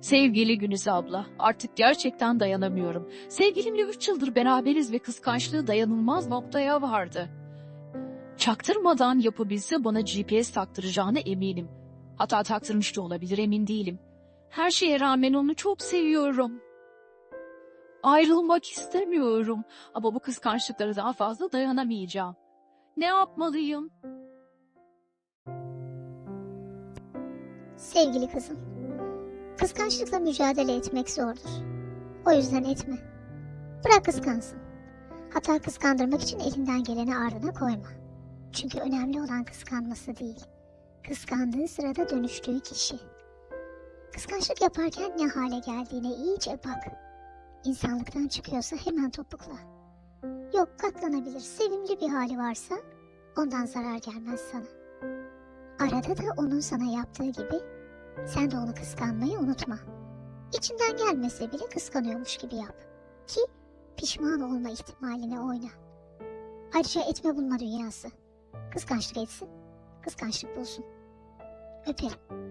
Sevgili Güniz abla, artık gerçekten dayanamıyorum. Sevgilimle üç yıldır beraberiz ve kıskançlığı dayanılmaz noktaya vardı. Çaktırmadan yapabilse bana GPS taktıracağına eminim. Hatta taktırmış da olabilir emin değilim. Her şeye rağmen onu çok seviyorum. Ayrılmak istemiyorum ama bu kıskançlıklara daha fazla dayanamayacağım. Ne yapmalıyım? Sevgili kızım, kıskançlıkla mücadele etmek zordur. O yüzden etme. Bırak kıskansın. Hatta kıskandırmak için elinden geleni ardına koyma. Çünkü önemli olan kıskanması değil, kıskandığı sırada dönüştüğü kişi. Kıskançlık yaparken ne hale geldiğine iyice bak. İnsanlıktan çıkıyorsa hemen topukla. Yok katlanabilir, sevimli bir hali varsa ondan zarar gelmez sana. Arada da onun sana yaptığı gibi sen de onu kıskanmayı unutma. İçinden gelmese bile kıskanıyormuş gibi yap. Ki pişman olma ihtimaline oyna. Ayrıca etme bulma dünyası. Kıskançlık etsin, kıskançlık bulsun. Öperim.